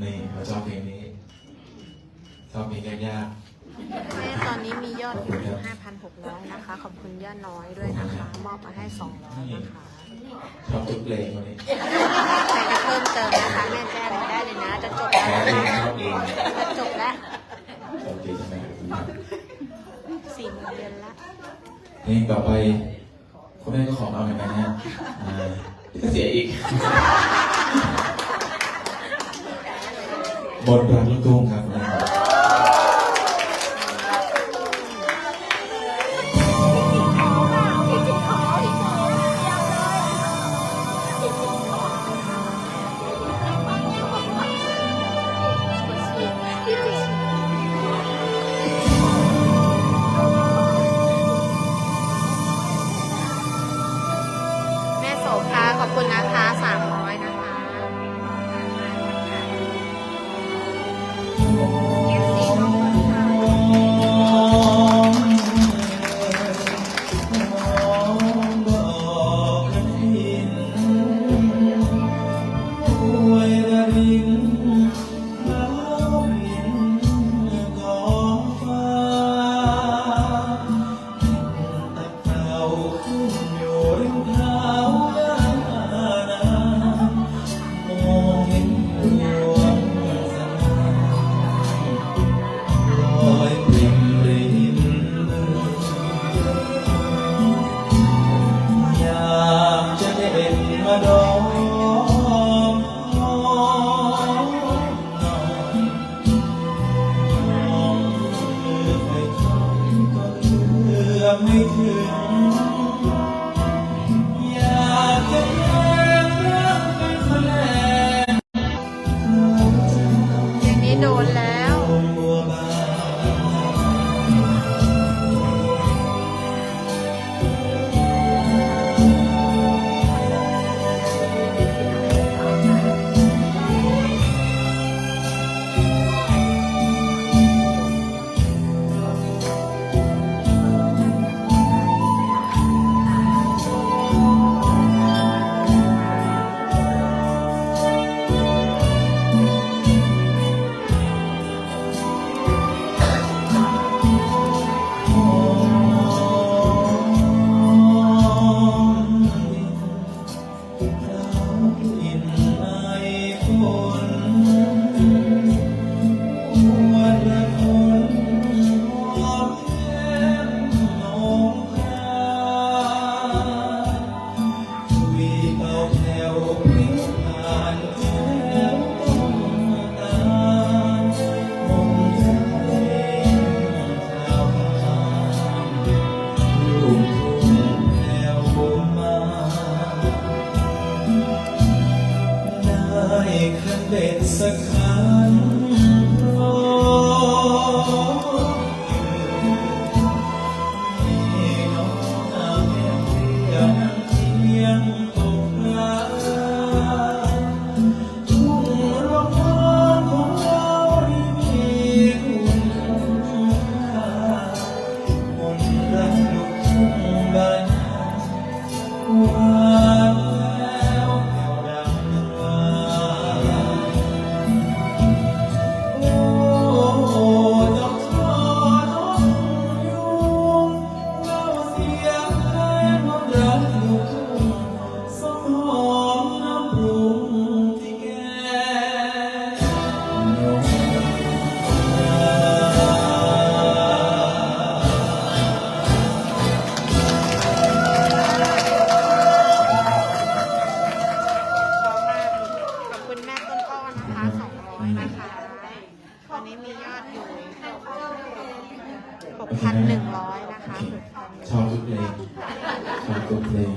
นี่เราชอบเพลงนี้ ชอบเพลงยากแม่ตอนนี้มียอดอยู่5,600นะคะ ขอบคุณย่าน้อยด้วยนะคะ มอบมาให้200นะคะ ๆ ชอบทุกเพลงวันนี้ใครจะเพิ่มเติมนะคะแม่แจ้งมาได้เลยนะ จะจบชแล้อวบเองนะชอบเองจะจบแล้วชอบเพลงใช่ไหมครับ สี่โมงเย็นละ เพลงต่อไปคุณแม่ก็ขอมาเหมือนกันนะอ่าก็เสียอีก บทรักลูกทุ่งครับแม่ครับแม่โสภาขอบคุณนะคะ300นะ คันเบ็ดสักคัน 6,100 นะคะ ชอบทุกเพลงชอบทุกเพลง